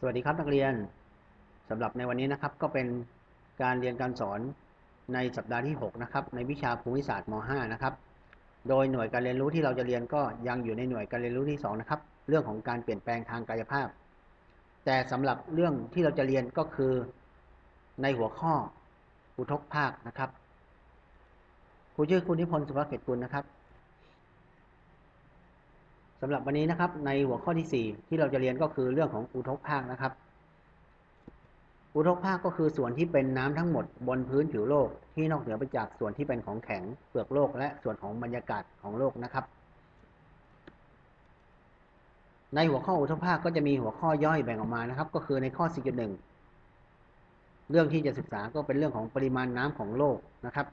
สวัสดีครับนักเรียนสำหรับในวันนี้นะครับก็เป็นการเรียนการสอนในสัปดาห์ที่ 6 นะครับ ในวิชาภูมิศาสตร์ม .5 นะครับ โดยหน่วยการเรียนรู้ที่เราจะเรียนก็ยังอยู่ในหน่วยการเรียนรู้ที่ 2 นะครับ เรื่องของการเปลี่ยนแปลงทางกายภาพ แต่สำหรับเรื่องที่เราจะเรียนก็คือในหัวข้ออุทกภาคนะครับครูชื่อคุณนิพนธ์สุภเกตกุลนะครับ สำหรับวันนี้นะครับในหัวข้อที่ 4 ที่เราจะเรียนก็คือเรื่องของอุทกภาคนะครับ อุทกภาคก็คือส่วนที่เป็นน้ำทั้งหมดบนพื้นผิวโลก ที่นอกเหนือไปจากส่วนที่เป็นของแข็งเปลือกโลก และส่วนของบรรยากาศของโลกนะครับ ในหัวข้ออุทกภาคก็จะมีหัวข้อย่อยแบ่งออกมานะครับ ก็คือในข้อ 4.1 เรื่องที่จะศึกษาก็เป็นเรื่องของปริมาณน้ำของโลกนะครับ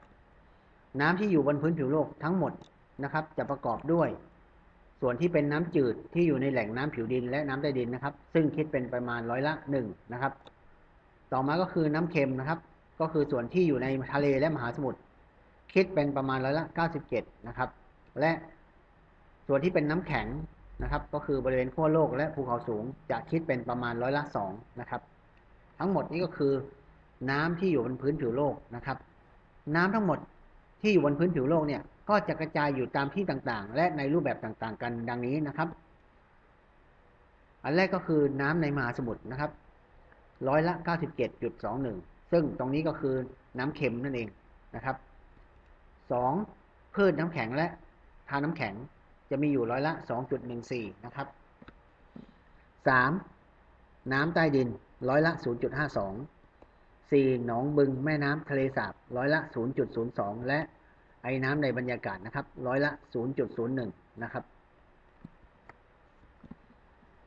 น้ำที่อยู่บนพื้นผิวโลกทั้งหมดนะครับ จะประกอบด้วย ส่วนที่เป็นน้ำจืดที่อยู่ในแหล่งน้ำผิวดินและน้ำใต้ดินนะครับ ซึ่งคิดเป็นประมาณร้อยละหนึ่งนะครับ ต่อมาก็คือน้ำเค็มนะครับ ก็คือส่วนที่อยู่ในทะเลและมหาสมุทรคิดเป็นประมาณร้อยละเก้าสิบเจ็ดนะครับ และส่วนที่เป็นน้ำแข็งนะครับ ก็คือบริเวณขั้วโลกและภูเขาสูงจะคิดเป็นประมาณร้อยละสองนะครับ ทั้งหมดนี้ก็คือ น้ำที่อยู่บนพื้นผิวโลกนะครับ น้ำทั้งหมดที่อยู่บนพื้นผิวโลกเนี่ย ก็จะกระจายอยู่ตามที่ต่างๆ และในรูปแบบต่างๆ กันดังนี้นะครับ อันแรกก็คือน้ำในมหาสมุทรนะครับ ร้อยละ 97.21 ซึ่งตรงนี้ก็คือน้ำเค็มนั่นเองนะครับ 2. พืชน้ำแข็งและทาน้ำแข็งจะมีอยู่ร้อยละ 2.14 นะครับ 3. น้ำใต้ดินร้อยละ 0.52 4. หนองบึงแม่น้ำทะเลสาบร้อยละ 0.02 และ ไอ้น้ำในบรรยากาศนะครับ ร้อยละ 0.01 นะครับ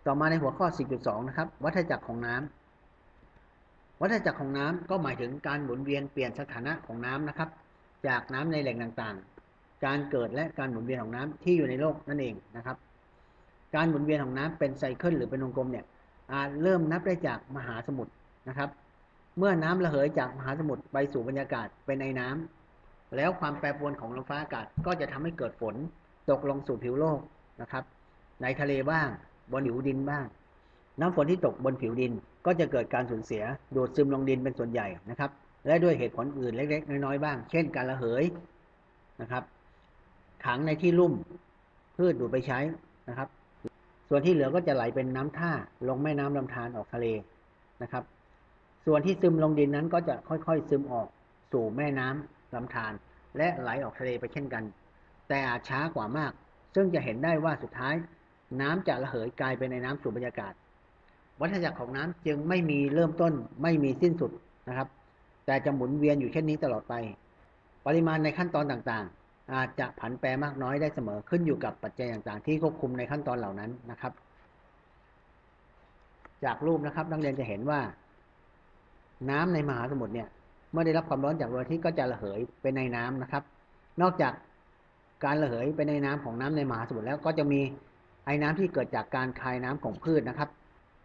ต่อมาในหัวข้อ 4.2 นะครับ วัฏจักรของน้ำวัฏจักรของน้ำก็หมายถึงการหมุนเวียนเปลี่ยนสถานะของน้ำนะครับ จากน้ำในแหล่งต่างๆ การเกิดและการหมุนเวียนของน้ำที่อยู่ในโลกนั่นเองนะครับ การหมุนเวียนของน้ำเป็นไซเคิลหรือเป็นวงกลมเนี่ยอาจเริ่มนับได้จากมหาสมุทรนะครับ เมื่อน้ำระเหยจากมหาสมุทรไปสู่บรรยากาศเป็นไอน้ำ แล้วความแปรปรวนของลมฟ้าอากาศก็จะทำให้เกิดฝนตกลงสู่ผิวโลกนะครับ ในทะเลบ้างบนผิวดินบ้าง น้ำฝนที่ตกบนผิวดินก็จะเกิดการสูญเสียดูดซึมลงดินเป็นส่วนใหญ่นะครับ และด้วยเหตุผลอื่นเล็ก ๆ น้อยๆบ้าง เช่น การระเหยนะครับ ขังในที่ลุ่มพืชดูดไปใช้นะครับ ส่วนที่เหลือก็จะไหลเป็นน้ำท่าลงแม่น้ำลำธารออกทะเลนะครับ ส่วนที่ซึมลงดินนั้นก็จะค่อยๆซึมออกสู่แม่น้ำ ลำธารและไหลออกทะเลไปเช่นกัน แต่อาจช้ากว่ามาก ซึ่งจะเห็นได้ว่าสุดท้าย น้ำจะระเหยกลายเป็นในน้ำสู่บรรยากาศ วัฏจักรของน้ำจึงไม่มีเริ่มต้นไม่มีสิ้นสุดนะครับ แต่จะหมุนเวียนอยู่เช่นนี้ตลอดไป ปริมาณในขั้นตอนต่างๆ อาจจะผันแปรมากน้อยได้เสมอขึ้นอยู่กับปัจจัยต่างๆ ที่ควบคุมในขั้นตอนเหล่านั้นนะครับ จากรูปนะครับนักเรียนจะเห็นว่า น้ำในมหาสมุทรเนี่ย เมื่อได้รับความร้อนจากดวงอาทิตย์ก็จะระเหยไปในน้ำนะครับ นอกจากการระเหยไปในน้ำของน้ำในมหาสมุทรแล้วก็จะมีไอ้น้ำที่เกิดจากการคายน้ำของพืชนะครับ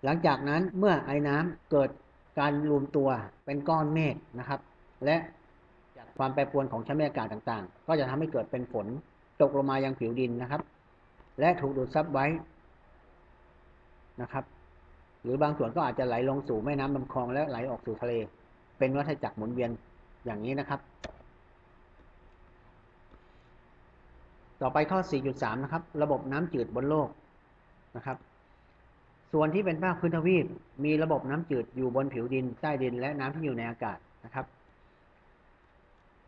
หลังจากนั้นเมื่อไอ้น้ำเกิดการรวมตัวเป็นก้อนเมฆนะครับ และจากความแปรปรวนของชั้นบรรยากาศต่างๆ ก็จะทำให้เกิดเป็นฝนตกลงมายังผิวดินนะครับ และถูกดูดซับไว้นะครับ หรือบางส่วนก็อาจจะไหลลงสู่แม่น้ำลำคลองและไหลออกสู่ทะเล เป็นวัฏจักรหมุนเวียนอย่างนี้นะครับ ต่อไปข้อ 4.3 นะครับ ระบบน้ำจืดบนโลกนะครับ ส่วนที่เป็นภาคพื้นทวีป มีระบบน้ำจืดอยู่บนผิวดินใต้ดินและน้ำที่อยู่ในอากาศนะครับ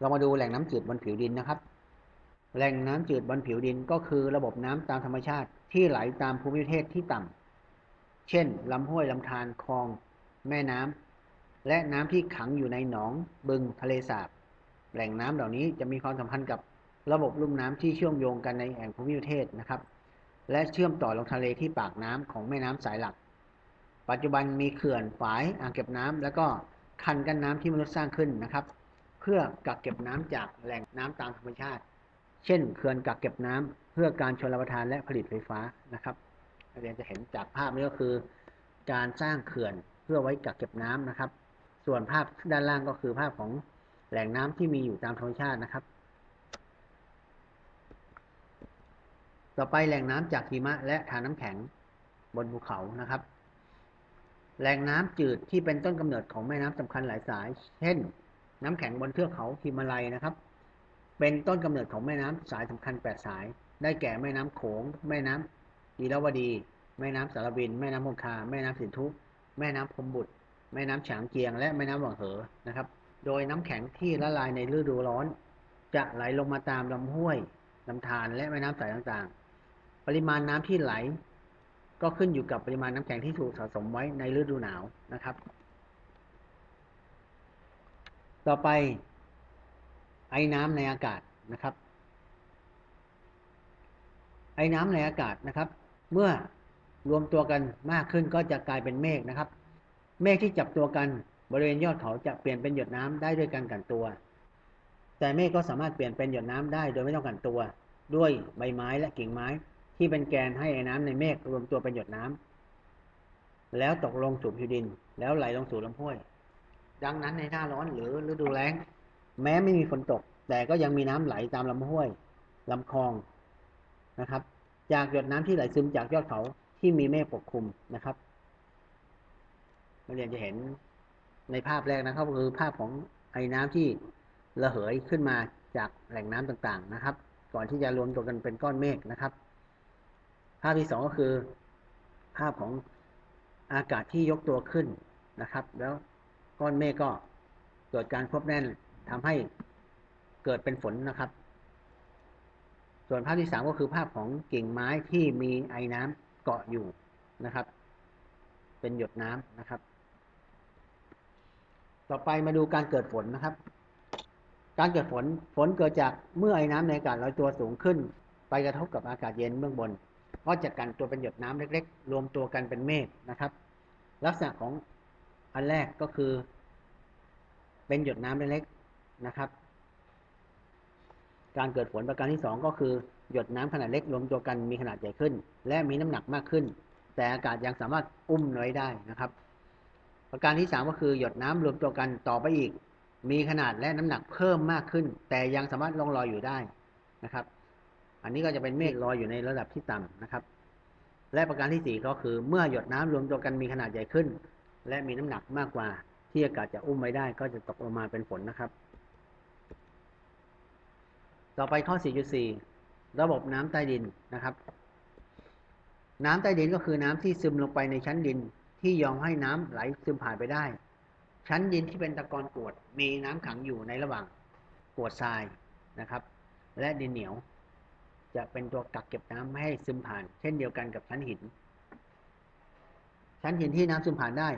เรามาดูแหล่งน้ำจืดบนผิวดินนะครับ แหล่งน้ำจืดบนผิวดินก็คือระบบน้ำตามธรรมชาติที่ไหลตามภูมิประเทศที่ต่ำเช่นลำห้วยลำธารคลอง แม่น้ำ และน้ำที่ขังอยู่ในหนองบึงทะเลสาบแหล่งน้ำเหล่านี้จะมีความสัมพันธ์กับระบบลุ่มน้ำที่เชื่อมโยงกันในแอ่งภูมิประเทศนะครับ และเชื่อมต่อลงทะเลที่ปากน้ำของแม่น้ำสายหลัก ปัจจุบันมีเขื่อนฝายอ่างเก็บน้ำแล้วก็คันกั้นน้ำที่มนุษย์สร้างขึ้นนะครับ เพื่อกักเก็บน้ำจากแหล่งน้ำตามธรรมชาติ เช่นเขื่อนกักเก็บน้ำเพื่อการชลประทานและผลิตไฟฟ้านะครับเรียนจะเห็นจากภาพนี้ก็คือ การสร้างเขื่อนเพื่อไว้กักเก็บน้ำนะครับ ส่วนภาพด้านล่างก็คือภาพของแหล่งน้ำที่มีอยู่ตามธรรมชาตินะครับ ต่อไปแหล่งน้ำจากหิมะและทานน้ำแข็งบนภูเขานะครับ แหล่งน้ำจืดที่เป็นต้นกำเนิดของแม่น้ำสำคัญหลายสาย เช่น น้ำแข็งบนเทือกเขาฮิมาลัยนะครับ เป็นต้นกำเนิดของแม่น้ำสายสำคัญ8สาย ได้แก่แม่น้ำโขง แม่น้ำอีราวดี แม่น้ำสารวิน แม่น้ำคงคา แม่น้ำสินธุ แม่น้ำพรมบุตร แม่น้ำฉางเกียง และแม่น้ำหวังเหอนะครับ โดยน้ำแข็งที่ละลายในฤดูร้อน จะไหลลงมาตามลำห้วยลำธารและแม่น้ำสายต่างๆ ปริมาณน้ำที่ไหล ก็ขึ้นอยู่กับปริมาณน้ำแข็งที่ถูกสะสมไว้ในฤดูหนาวนะครับ ต่อไปไอ้น้ำในอากาศนะครับ ไอ้น้ำในอากาศนะครับ เมื่อรวมตัวกันมากขึ้นก็จะกลายเป็นเมฆนะครับ เมฆที่จับตัวกันบริเวณยอดเขาจะเปลี่ยนเป็นหยดน้ำได้ด้วยการกันตัว แต่เมฆก็สามารถเปลี่ยนเป็นหยดน้ำได้โดยไม่ต้องกันตัว ด้วยใบไม้และกิ่งไม้ ที่เป็นแกนให้ไอ้น้ำในเมฆรวมตัวเป็นหยดน้ำแล้วตกลงสู่ผิวดิน แล้วไหลลงสู่ลำห้วย ดังนั้นในหน้าร้อนหรือฤดูแล้ง แม้ไม่มีฝนตก แต่ก็ยังมีน้ำไหลตามลำห้วยลำคลองนะครับ จากหยดน้ำที่ไหลซึมจากยอดเขาที่มีเมฆปกคลุมนะครับ นักเรียนจะเห็นในภาพแรกนะครับคือภาพของไอ้น้ำที่ระเหยขึ้นมาจากแหล่งน้ำต่างๆนะครับ ก่อนที่จะรวมตัวกันเป็นก้อนเมฆนะครับ ภาพที่สองก็คือ ภาพของอากาศที่ยกตัวขึ้นนะครับ แล้วก้อนเมฆก็เกิดการควบแน่นทำให้เกิดเป็นฝนนะครับ ส่วนภาพที่สามก็คือภาพของกิ่งไม้ที่มีไอ้น้ำเกาะอยู่นะครับ เป็นหยดน้ำนะครับ ต่อไปมาดูการเกิดฝนนะครับ การเกิดฝนฝนเกิดจากเมื่อไอ้น้ำในอากาศลอยตัวสูงขึ้น ไปกระทบกับอากาศเย็นเบื้องบนก็จะกันตัวเป็นหยดน้ำเล็ก ๆ รวมตัวกันเป็นเมฆนะครับ ลักษณะของอันแรกก็คือ เป็นหยดน้ำเล็กๆนะครับ การเกิดฝนประการที่สองก็คือ หยดน้ำขนาดเล็กรวมตัวกันมีขนาดใหญ่ขึ้น และมีน้ำหนักมากขึ้น แต่อากาศยังสามารถอุ้มไว้ได้นะครับ ประการที่สามก็คือหยดน้ำรวมตัวกันต่อไปอีก มีขนาดและน้ำหนักเพิ่มมากขึ้น แต่ยังสามารถลองลอยอยู่ได้นะครับ อันนี้ก็จะเป็นเมฆลอยอยู่ในระดับที่ต่ำนะครับ และประการที่สี่ก็คือเมื่อหยดน้ำรวมตัวกันมีขนาดใหญ่ขึ้น และมีน้ำหนักมากกว่าที่อากาศจะอุ้มไว้ได้ ก็จะตกลงมาเป็นฝนนะครับ ต่อไปข้อ 4.4 ระบบน้ำใต้ดินนะครับ น้ำใต้ดินก็คือน้ำที่ซึมลงไปในชั้นดิน ที่ยอมให้น้ำไหลซึมผ่านไปได้ ชั้นดินที่เป็นตะกอนกรวดมีน้ำขังอยู่ในระหว่างกรวดทรายนะครับ และดินเหนียว จะเป็นตัวกักเก็บน้ำไม่ให้ซึมผ่าน เช่นเดียวกันกับชั้นหิน ชั้นหินที่น้ำซึมผ่านได้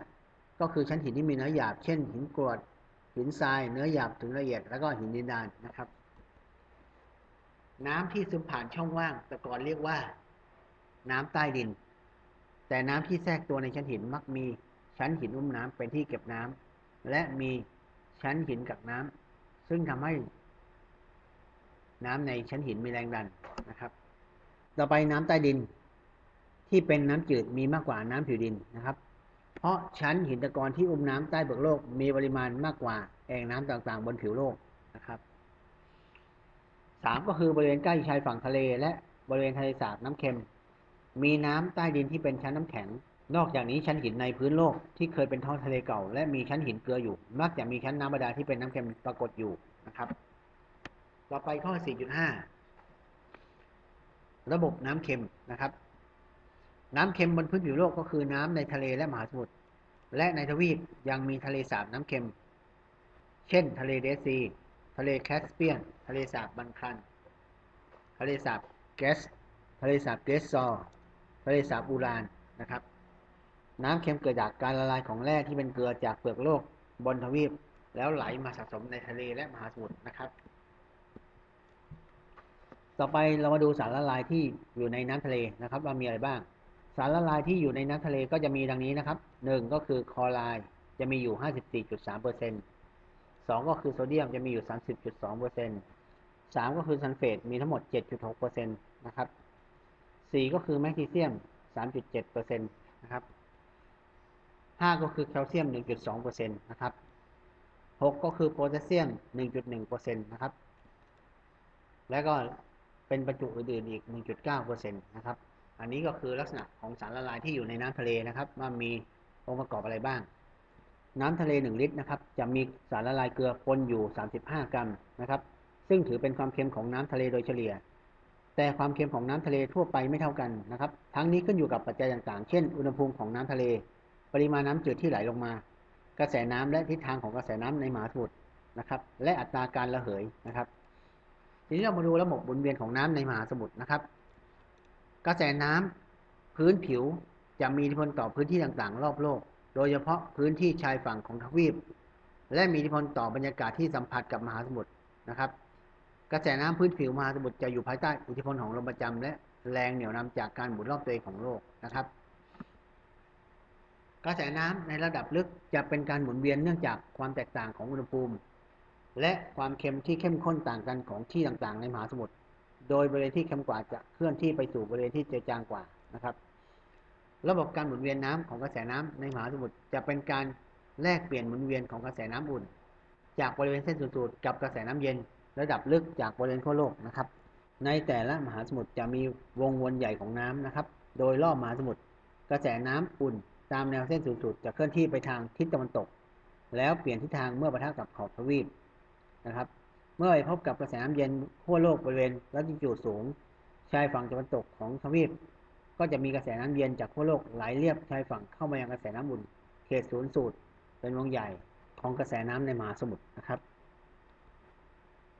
ก็คือชั้นหินที่มีเนื้อหยาบ เช่น หินกรวดหินทราย เนื้อหยาบถึงละเอียดแล้วก็หินดินดานนะครับ น้ำที่ซึมผ่านช่องว่างต่ก่อนเรียกว่า น้ำใต้ดิน แต่น้ำที่แทรกตัวในชั้นหินมักมีชั้นหินอุ้มน้ำเป็นที่เก็บน้ำและมีชั้นหินกักน้ำซึ่งทำให้น้ำในชั้นหินมีแรงดันนะครับ ต่อไปน้ำใต้ดินที่เป็นน้ำจืดมีมากกว่าน้ำผิวดินนะครับ เพราะชั้นหินตะกอนที่อุ้มน้ำใต้เบือกโลกมีปริมาณมากกว่าแอ่งน้ำต่างๆ บนผิวโลกนะครับสามก็คือบริเวณใกล้ชายฝั่งทะเลและบริเวณทะเลสาบน้ำเค็ม มีน้ำใต้ดินที่เป็นชั้นน้ำแข็ง นอกจากนี้ชั้นหินในพื้นโลกที่เคยเป็นท้องทะเลเก่า และมีชั้นหินเกลืออยู่ มักจะมีชั้นน้ำบาดาลที่เป็นน้ำเค็มปรากฏอยู่นะครับ ต่อไปข้อ 4.5 ระบบน้ำเค็มนะครับ น้ำเค็มบนพื้นผิวโลกก็คือน้ำในทะเลและมหาสมุทร และในทวีปยังมีทะเลสาบน้ำเค็ม เช่น ทะเลเดซี ทะเลแคสเปียน ทะเลสาบบันคัน ทะเลสาบแกส ทะเลสาบเกสซอ ทะเลสาบอูรานนะครับ น้ำเค็มเกิดจากการละลายของแร่ที่เป็นเกลือจากเปลือกโลกบนทวีป แล้วไหลมาสะสมในทะเลและมหาสมุทรนะครับ ต่อไปเรามาดูสารละลายที่อยู่ในน้ำทะเลนะครับ ว่ามีอะไรบ้าง สารละลายที่อยู่ในน้ำทะเลก็จะมีดังนี้นะครับหนึ่งก็คือคลอไรด์จะมีอยู่ 54.3เปอร์เซ็นต์สองก็คือโซเดียมจะมีอยู่ 30.2เปอร์เซ็นต์สามก็คือซัลเฟตมีทั้งหมด 7.6เปอร์เซ็นต์นะครับ สี่ก็คือแมกนีเซียม 3.7เปอร์เซ็นต์นะครับห้าก็คือแคลเซียม 1.2เปอร์เซ็นต์นะครับหกก็คือโพแทสเซียม 1.1เปอร์เซ็นต์นะครับ แล้วก็เป็นบรรจุอื่นๆอีก 1.9เปอร์เซ็นต์นะครับ อันนี้ก็คือลักษณะของสารละลายที่อยู่ในน้ำทะเลนะครับ ว่ามีองค์ประกอบอะไรบ้าง น้ำทะเล 1 ลิตรนะครับ จะมีสารละลายเกลือปนอยู่ 35 กรัมนะครับ ซึ่งถือเป็นความเค็มของน้ำทะเลโดยเฉลี่ย แต่ความเค็มของน้ำทะเลทั่วไปไม่เท่ากันนะครับ ทั้งนี้ขึ้นอยู่กับปัจจัยต่างๆ เช่น อุณหภูมิของน้ำทะเล ปริมาณน้ำจืดที่ไหลลงมา กระแสน้ำและทิศทางของกระแสน้ำในมหาสมุทรนะครับ และอัตราการระเหยนะครับ ทีนี้เรามาดูระบบหมุนเวียนของน้ำในมหาสมุทรนะครับ กระแสน้ำพื้นผิวจะมีอิทธิพลต่อพื้นที่ต่างๆ รอบโลก โดยเฉพาะพื้นที่ชายฝั่งของทวีป และมีอิทธิพลต่อบรรยากาศที่สัมผัสกับมหาสมุทรนะครับ กระแสน้ำพื้นผิวมหาสมุทรจะอยู่ภายใต้อิทธิพลของลมประจำและแรงเหนี่ยวนำจากการหมุนรอบตัวเองของโลกนะครับ กระแสน้ำในระดับลึกจะเป็นการหมุนเวียนเนื่องจากความแตกต่างของอุณหภูมิ และความเค็มที่เข้มข้นต่างกันของที่ต่างๆ ในมหาสมุทรโดยบริเวณที่เค็มกว่าจะเคลื่อนที่ไปสู่บริเวณที่เจือจางกว่านะครับ ระบบการหมุนเวียนน้ำของกระแสน้ำในมหาสมุทรจะเป็นการแลกเปลี่ยนหมุนเวียนของกระแสน้ำอุ่น จากบริเวณเส้นศูนย์สูตรกับกระแสน้ำเย็น ระดับลึกจากบริเวณขั้วโลกนะครับ ในแต่ละมหาสมุทรจะมีวงวนใหญ่ของน้ำนะครับ โดยรอบมหาสมุทรกระแสน้ำอุ่นตามแนวเส้นศูนย์สูตรจะเคลื่อนที่ไปทางทิศตะวันตก แล้วเปลี่ยนทิศทางเมื่อปะทะกับขอบทวีปนะครับ เมื่อไปพบกับกระแสน้ำเย็นขั้วโลกบริเวณลัติจูดสูง ชายฝั่งตะวันตกของทวีปก็จะมีกระแสน้ำเย็นจากขั้วโลกไหลเรียบชายฝั่งเข้ามายังกระแสน้ำอุ่น เขตศูนย์สูตรเป็นวงใหญ่ของกระแสน้ำในมหาสมุทรนะครับ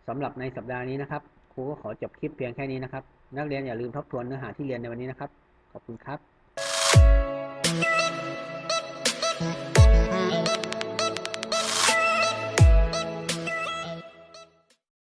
สำหรับในสัปดาห์นี้นะครับ ครูก็ขอจบคลิปเพียงแค่นี้นะครับ นักเรียนอย่าลืมทบทวนเนื้อหาที่เรียนในวันนี้นะครับ ขอบคุณครับ